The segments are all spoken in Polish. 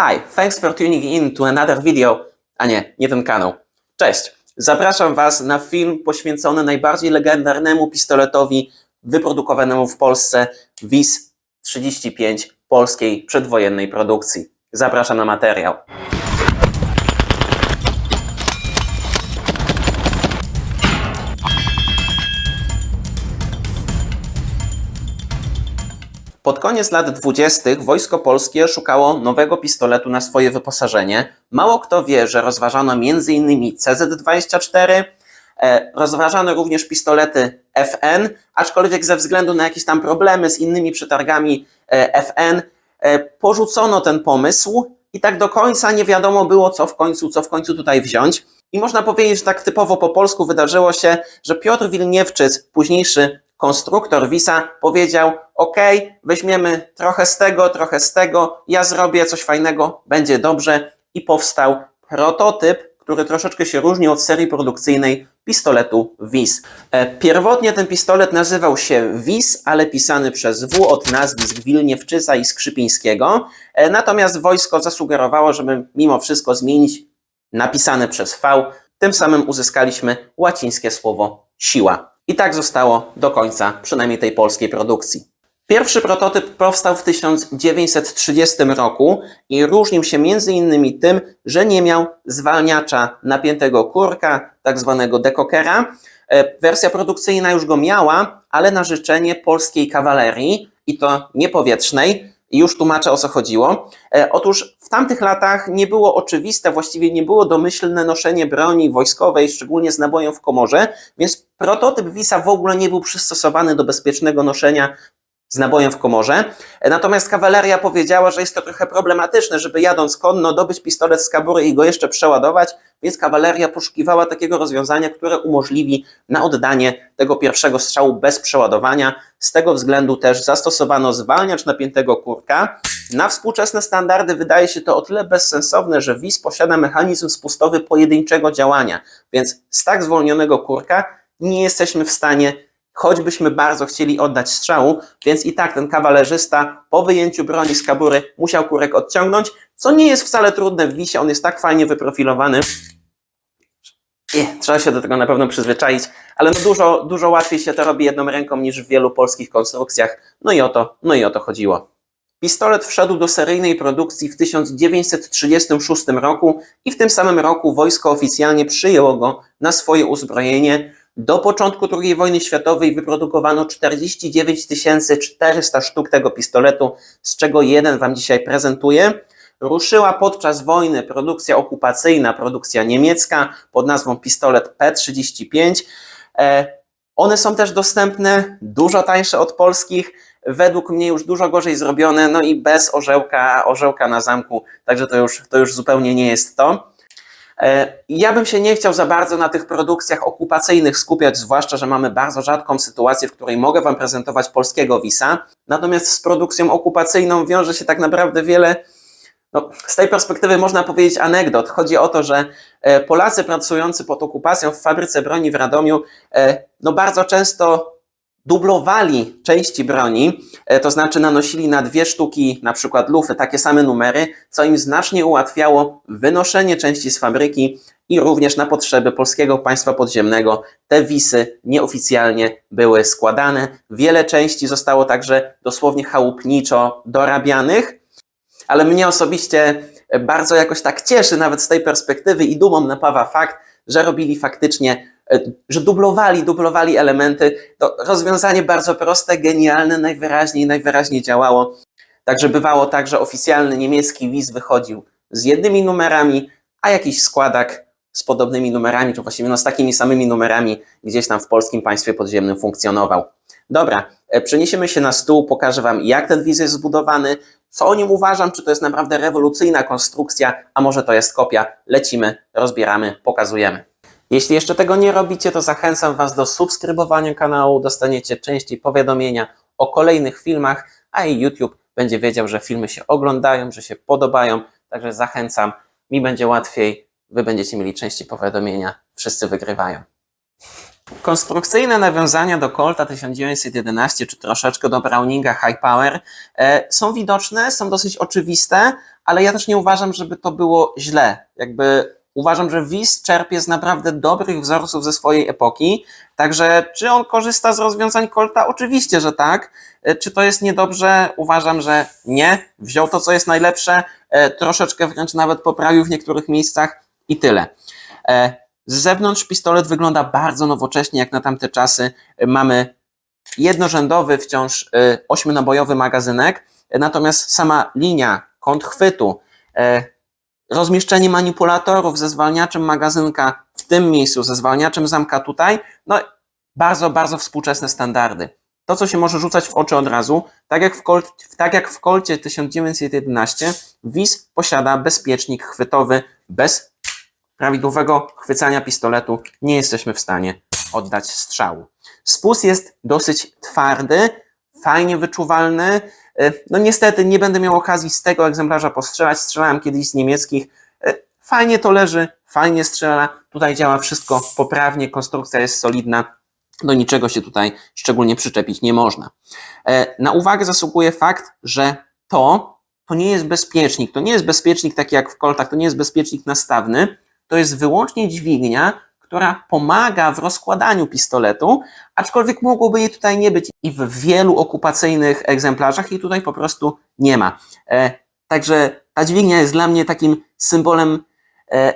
Hi, thanks for tuning in to another video. A nie, nie ten kanał. Cześć. Zapraszam Was na film poświęcony najbardziej legendarnemu pistoletowi wyprodukowanemu w Polsce WIS 35 polskiej przedwojennej produkcji. Zapraszam na materiał. Pod koniec lat 20. wojsko polskie szukało nowego pistoletu na swoje wyposażenie. Mało kto wie, że rozważano m.in. CZ24, e, rozważano również pistolety FN, aczkolwiek ze względu na jakieś tam problemy z innymi przetargami e, FN e, porzucono ten pomysł i tak do końca nie wiadomo było, co w końcu, co w końcu tutaj wziąć. I można powiedzieć, że tak typowo po polsku wydarzyło się, że Piotr Wilniewczyc, późniejszy konstruktor Wisa, powiedział: OK, weźmiemy trochę z tego, trochę z tego, ja zrobię coś fajnego, będzie dobrze. I powstał prototyp, który troszeczkę się różni od serii produkcyjnej pistoletu WIS. E, Pierwotnie ten pistolet nazywał się WIS, ale pisany przez W od nazwisk Wilniewczyca i Skrzypińskiego. E, Natomiast wojsko zasugerowało, żeby mimo wszystko zmienić napisane przez V. Tym samym uzyskaliśmy łacińskie słowo siła. I tak zostało do końca, przynajmniej tej polskiej produkcji. Pierwszy prototyp powstał w 1930 roku i różnił się między innymi tym, że nie miał zwalniacza napiętego kurka, tak zwanego dekokera. E, Wersja produkcyjna już go miała, ale na życzenie polskiej kawalerii i to niepowietrznej. I już tłumaczę o co chodziło. E, Otóż w tamtych latach nie było oczywiste, właściwie nie było domyślne noszenie broni wojskowej, szczególnie z nabojem w komorze, więc prototyp Wisa w ogóle nie był przystosowany do bezpiecznego noszenia z nabojem w komorze. Natomiast kawaleria powiedziała, że jest to trochę problematyczne, żeby jadąc konno dobyć pistolet z kabury i go jeszcze przeładować, więc kawaleria poszukiwała takiego rozwiązania, które umożliwi na oddanie tego pierwszego strzału bez przeładowania. Z tego względu też zastosowano zwalniacz napiętego kurka. Na współczesne standardy wydaje się to o tyle bezsensowne, że WIS posiada mechanizm spustowy pojedynczego działania, więc z tak zwolnionego kurka nie jesteśmy w stanie choćbyśmy bardzo chcieli oddać strzału, więc i tak ten kawalerzysta po wyjęciu broni z kabury musiał kurek odciągnąć, co nie jest wcale trudne w wisie, on jest tak fajnie wyprofilowany. Nie, trzeba się do tego na pewno przyzwyczaić, ale no dużo, dużo łatwiej się to robi jedną ręką niż w wielu polskich konstrukcjach. No i o to, no i o to chodziło. Pistolet wszedł do seryjnej produkcji w 1936 roku i w tym samym roku wojsko oficjalnie przyjęło go na swoje uzbrojenie. Do początku II wojny światowej wyprodukowano 49 400 sztuk tego pistoletu, z czego jeden Wam dzisiaj prezentuję. Ruszyła podczas wojny produkcja okupacyjna, produkcja niemiecka pod nazwą pistolet P35. E, One są też dostępne, dużo tańsze od polskich, według mnie już dużo gorzej zrobione, no i bez orzełka, orzełka na zamku, także to już, to już zupełnie nie jest to. E, Ja bym się nie chciał za bardzo na tych produkcjach okupacyjnych skupiać, zwłaszcza, że mamy bardzo rzadką sytuację, w której mogę Wam prezentować polskiego Wisa. Natomiast z produkcją okupacyjną wiąże się tak naprawdę wiele, no, z tej perspektywy można powiedzieć anegdot. Chodzi o to, że e, Polacy pracujący pod okupacją w fabryce broni w Radomiu, e, no bardzo często dublowali części broni, e, to znaczy nanosili na dwie sztuki, na przykład lufy, takie same numery, co im znacznie ułatwiało wynoszenie części z fabryki i również na potrzeby polskiego państwa podziemnego te wisy nieoficjalnie były składane. Wiele części zostało także dosłownie chałupniczo dorabianych, ale mnie osobiście bardzo jakoś tak cieszy, nawet z tej perspektywy i dumą napawa fakt, że robili faktycznie, e, że dublowali, dublowali elementy. To rozwiązanie bardzo proste, genialne, najwyraźniej, najwyraźniej działało. Także bywało tak, że oficjalny niemiecki wiz wychodził z jednymi numerami, a jakiś składak z podobnymi numerami, czy właściwie no z takimi samymi numerami gdzieś tam w polskim państwie podziemnym funkcjonował. Dobra, e, przeniesiemy się na stół, pokażę Wam, jak ten wiz jest zbudowany, co o nim uważam, czy to jest naprawdę rewolucyjna konstrukcja, a może to jest kopia. Lecimy, rozbieramy, pokazujemy. Jeśli jeszcze tego nie robicie, to zachęcam Was do subskrybowania kanału, dostaniecie częściej powiadomienia o kolejnych filmach, a i YouTube będzie wiedział, że filmy się oglądają, że się podobają, także zachęcam, mi będzie łatwiej, Wy będziecie mieli częściej powiadomienia, wszyscy wygrywają. Konstrukcyjne nawiązania do Colta 1911 czy troszeczkę do Browninga High Power e, są widoczne, są dosyć oczywiste, ale ja też nie uważam, żeby to było źle. Jakby uważam, że Wiz czerpie z naprawdę dobrych wzorców ze swojej epoki, także czy on korzysta z rozwiązań Colta? Oczywiście, że tak. E, Czy to jest niedobrze? Uważam, że nie. Wziął to, co jest najlepsze, e, troszeczkę wręcz nawet poprawił w niektórych miejscach i tyle. E, Z zewnątrz pistolet wygląda bardzo nowocześnie, jak na tamte czasy. Mamy jednorzędowy, wciąż ośmionabojowy magazynek, natomiast sama linia, kąt chwytu, rozmieszczenie manipulatorów ze zwalniaczem magazynka w tym miejscu, ze zwalniaczem zamka tutaj, no bardzo, bardzo współczesne standardy. To, co się może rzucać w oczy od razu, tak jak w, Colt, tak jak w Colcie 1911, WIS posiada bezpiecznik chwytowy bez prawidłowego chwycania pistoletu nie jesteśmy w stanie oddać strzału. Spust jest dosyć twardy, fajnie wyczuwalny. E, No niestety nie będę miał okazji z tego egzemplarza postrzelać. Strzelałem kiedyś z niemieckich. E, Fajnie to leży, fajnie strzela. Tutaj działa wszystko poprawnie, konstrukcja jest solidna. Do niczego się tutaj szczególnie przyczepić nie można. E, Na uwagę zasługuje fakt, że to, to nie jest bezpiecznik. To nie jest bezpiecznik taki jak w koltach, to nie jest bezpiecznik nastawny. To jest wyłącznie dźwignia, która pomaga w rozkładaniu pistoletu, aczkolwiek mogłoby jej tutaj nie być i w wielu okupacyjnych egzemplarzach jej tutaj po prostu nie ma. E, także ta dźwignia jest dla mnie takim symbolem e,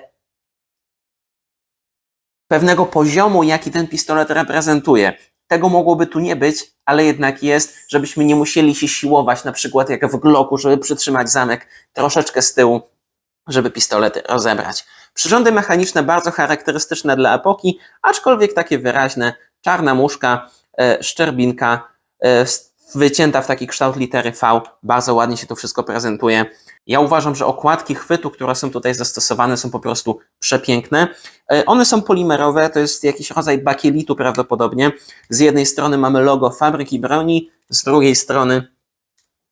pewnego poziomu, jaki ten pistolet reprezentuje. Tego mogłoby tu nie być, ale jednak jest, żebyśmy nie musieli się siłować, na przykład jak w Glocku, żeby przytrzymać zamek troszeczkę z tyłu, żeby pistolet rozebrać. Przyrządy mechaniczne bardzo charakterystyczne dla epoki, aczkolwiek takie wyraźne. Czarna muszka, e, szczerbinka, e, wycięta w taki kształt litery V. Bardzo ładnie się to wszystko prezentuje. Ja uważam, że okładki chwytu, które są tutaj zastosowane, są po prostu przepiękne. E, One są polimerowe, to jest jakiś rodzaj bakielitu prawdopodobnie. Z jednej strony mamy logo fabryki broni, z drugiej strony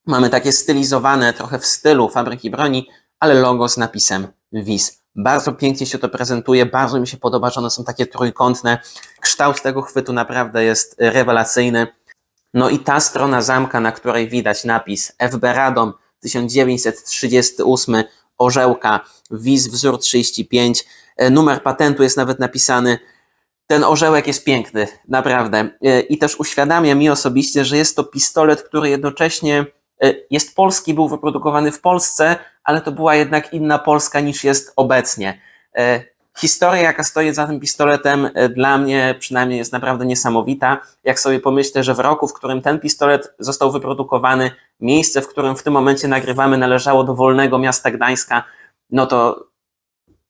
mamy takie stylizowane, trochę w stylu fabryki broni, ale logo z napisem WIS. Bardzo pięknie się to prezentuje, bardzo mi się podoba, że one są takie trójkątne. Kształt tego chwytu naprawdę jest rewelacyjny. No i ta strona zamka, na której widać napis FB Radom 1938, orzełka, WIS wzór 35, e, numer patentu jest nawet napisany. Ten orzełek jest piękny, naprawdę. E, I też uświadamia mi osobiście, że jest to pistolet, który jednocześnie jest polski, był wyprodukowany w Polsce, ale to była jednak inna Polska niż jest obecnie. E, Historia, jaka stoi za tym pistoletem, e, dla mnie przynajmniej jest naprawdę niesamowita. Jak sobie pomyślę, że w roku, w którym ten pistolet został wyprodukowany, miejsce, w którym w tym momencie nagrywamy, należało do wolnego miasta Gdańska, no to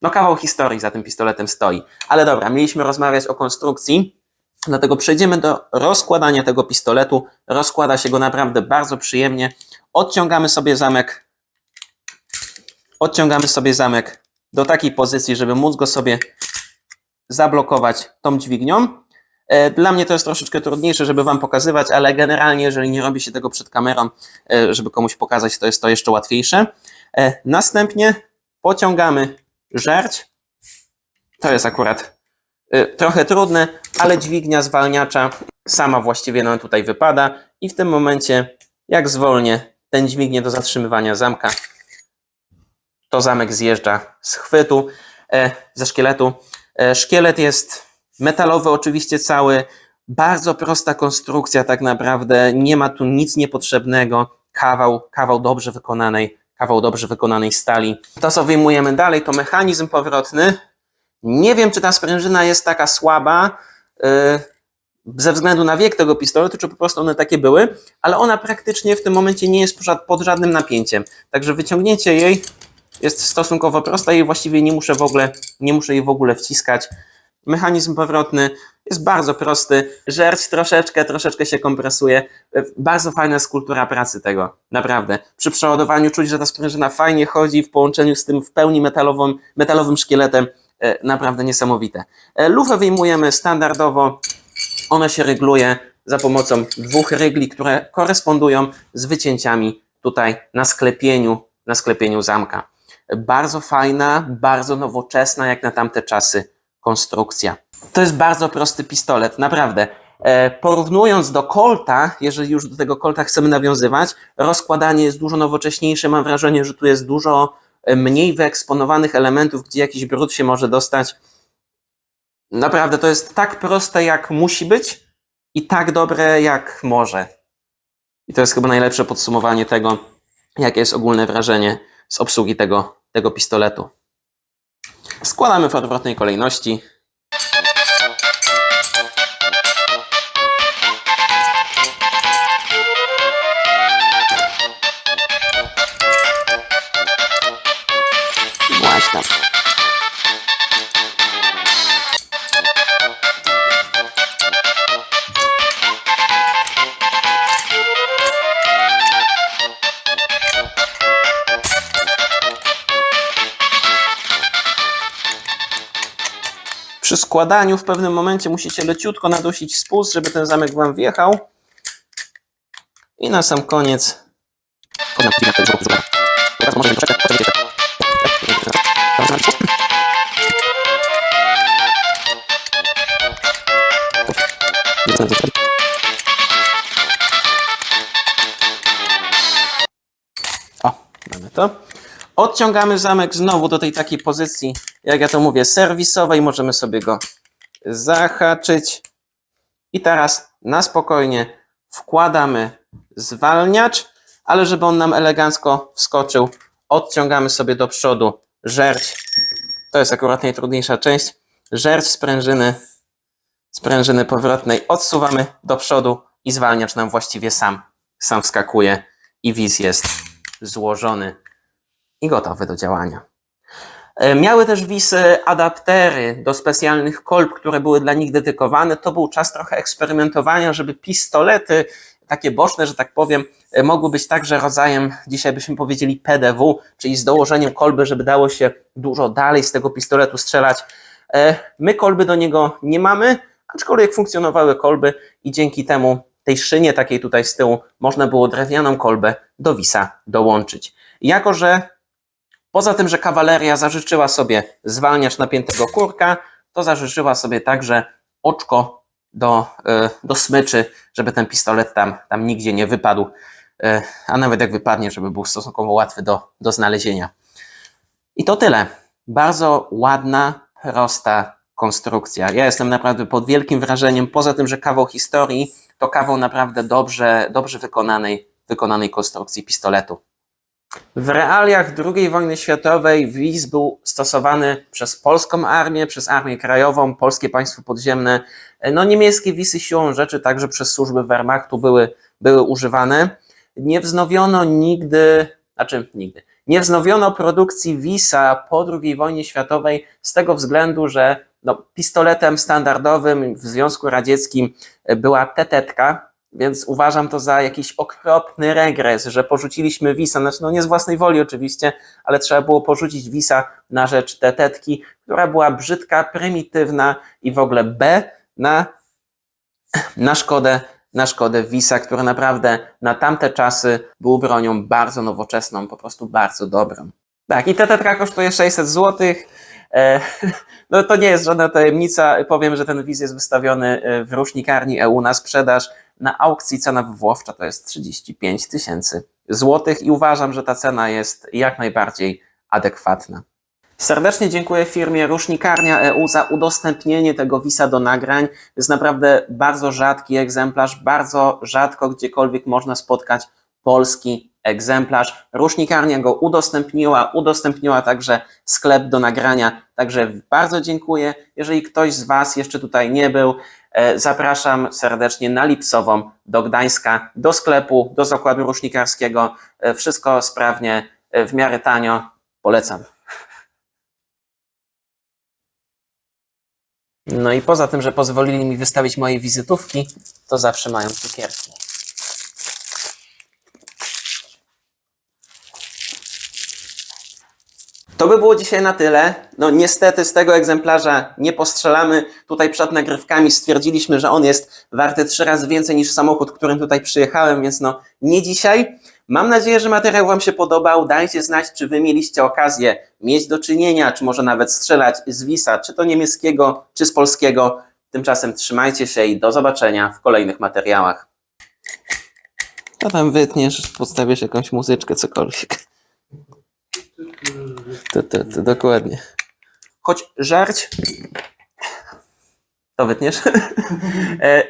no kawał historii za tym pistoletem stoi. Ale dobra, mieliśmy rozmawiać o konstrukcji, dlatego przejdziemy do rozkładania tego pistoletu. Rozkłada się go naprawdę bardzo przyjemnie. Odciągamy sobie zamek, odciągamy sobie zamek do takiej pozycji, żeby móc go sobie zablokować tą dźwignią. E, Dla mnie to jest troszeczkę trudniejsze, żeby Wam pokazywać, ale generalnie, jeżeli nie robi się tego przed kamerą, e, żeby komuś pokazać, to jest to jeszcze łatwiejsze. E, Następnie pociągamy żerć. To jest akurat trochę trudne, ale dźwignia zwalniacza sama właściwie nam tutaj wypada i w tym momencie, jak zwolnię ten dźwignię do zatrzymywania zamka, to zamek zjeżdża z chwytu, e, ze szkieletu. E, szkielet jest metalowy oczywiście cały, bardzo prosta konstrukcja tak naprawdę, nie ma tu nic niepotrzebnego, kawał, kawał dobrze wykonanej, kawał dobrze wykonanej stali. To co wyjmujemy dalej to mechanizm powrotny. Nie wiem czy ta sprężyna jest taka słaba, e, ze względu na wiek tego pistoletu, czy po prostu one takie były, ale ona praktycznie w tym momencie nie jest pod żadnym napięciem. Także wyciągnięcie jej jest stosunkowo prosta i właściwie nie muszę w ogóle, nie muszę jej w ogóle wciskać. Mechanizm powrotny jest bardzo prosty, żerć troszeczkę, troszeczkę się kompresuje. Bardzo fajna skulptura pracy tego, naprawdę. Przy przeładowaniu czuć, że ta sprężyna fajnie chodzi w połączeniu z tym w pełni metalowym szkieletem. E, Naprawdę niesamowite. E, Lufę wyjmujemy standardowo, ona się regluje za pomocą dwóch rygli, które korespondują z wycięciami tutaj na sklepieniu, na sklepieniu zamka. Bardzo fajna, bardzo nowoczesna, jak na tamte czasy, konstrukcja. To jest bardzo prosty pistolet, naprawdę. E, porównując do Colta, jeżeli już do tego Colta chcemy nawiązywać, rozkładanie jest dużo nowocześniejsze. Mam wrażenie, że tu jest dużo mniej wyeksponowanych elementów, gdzie jakiś brud się może dostać. Naprawdę to jest tak proste, jak musi być i tak dobre, jak może. I to jest chyba najlepsze podsumowanie tego, jakie jest ogólne wrażenie z obsługi tego, tego pistoletu. Składamy w odwrotnej kolejności. Składaniu w pewnym momencie musicie leciutko nadusić spust, żeby ten zamek wam wjechał. I na sam koniec. Teraz może. O, mamy to. Odciągamy zamek znowu do tej takiej pozycji, jak ja to mówię, serwisowej. Możemy sobie go zahaczyć. I teraz na spokojnie wkładamy zwalniacz, ale żeby on nam elegancko wskoczył, odciągamy sobie do przodu żerć. To jest akurat najtrudniejsza część. Żerć sprężyny, sprężyny powrotnej odsuwamy do przodu i zwalniacz nam właściwie sam, sam wskakuje i wiz jest złożony i gotowy do działania. E, Miały też wisy adaptery do specjalnych kolb, które były dla nich dedykowane. To był czas trochę eksperymentowania, żeby pistolety, takie boczne, że tak powiem, e, mogły być także rodzajem, dzisiaj byśmy powiedzieli PDW, czyli z dołożeniem kolby, żeby dało się dużo dalej z tego pistoletu strzelać. E, My kolby do niego nie mamy, aczkolwiek funkcjonowały kolby i dzięki temu tej szynie takiej tutaj z tyłu można było drewnianą kolbę do wisa dołączyć. Jako, że Poza tym, że kawaleria zażyczyła sobie zwalniacz napiętego kurka, to zażyczyła sobie także oczko do, e, do smyczy, żeby ten pistolet tam, tam nigdzie nie wypadł, e, a nawet jak wypadnie, żeby był stosunkowo łatwy do, do znalezienia. I to tyle. Bardzo ładna, prosta konstrukcja. Ja jestem naprawdę pod wielkim wrażeniem. Poza tym, że kawał historii, to kawał naprawdę dobrze, dobrze wykonanej, wykonanej konstrukcji pistoletu. W realiach II wojny światowej WIS był stosowany przez polską armię, przez Armię Krajową, polskie państwo podziemne. No, niemieckie WISy siłą rzeczy także przez służby Wehrmachtu były, były używane. Nie wznowiono nigdy, znaczy nigdy, nie wznowiono produkcji WISa po II wojnie światowej z tego względu, że no, pistoletem standardowym w Związku Radzieckim była tetetka, więc uważam to za jakiś okropny regres, że porzuciliśmy Wisa, znaczy no nie z własnej woli oczywiście, ale trzeba było porzucić Wisa na rzecz tetetki, która była brzydka, prymitywna i w ogóle B na, na szkodę na szkodę Wisa, który naprawdę na tamte czasy był bronią bardzo nowoczesną, po prostu bardzo dobrą. Tak, i tetetka kosztuje 600 zł. No to nie jest żadna tajemnica. Powiem, że ten wiz jest wystawiony e, w rusznikarni EU na sprzedaż. Na aukcji cena wywoławcza to jest 35 tysięcy złotych i uważam, że ta cena jest jak najbardziej adekwatna. Serdecznie dziękuję firmie Rusznikarnia EU za udostępnienie tego wisa do nagrań. To jest naprawdę bardzo rzadki egzemplarz, bardzo rzadko gdziekolwiek można spotkać polski egzemplarz. Rusznikarnia go udostępniła, udostępniła także sklep do nagrania, także bardzo dziękuję. Jeżeli ktoś z Was jeszcze tutaj nie był, e, zapraszam serdecznie na Lipsową do Gdańska, do sklepu, do zakładu rusznikarskiego. E, Wszystko sprawnie, e, w miarę tanio. Polecam. No i poza tym, że pozwolili mi wystawić moje wizytówki, to zawsze mają cukierki. To by było dzisiaj na tyle. No niestety z tego egzemplarza nie postrzelamy. Tutaj przed nagrywkami stwierdziliśmy, że on jest warty trzy razy więcej niż samochód, którym tutaj przyjechałem, więc no nie dzisiaj. Mam nadzieję, że materiał Wam się podobał. Dajcie znać, czy Wy mieliście okazję mieć do czynienia, czy może nawet strzelać z Wisa, czy to niemieckiego, czy z polskiego. Tymczasem trzymajcie się i do zobaczenia w kolejnych materiałach. To tam wytniesz, postawisz jakąś muzyczkę, cokolwiek. To, to, to dokładnie. Choć żarć. To wytniesz? E,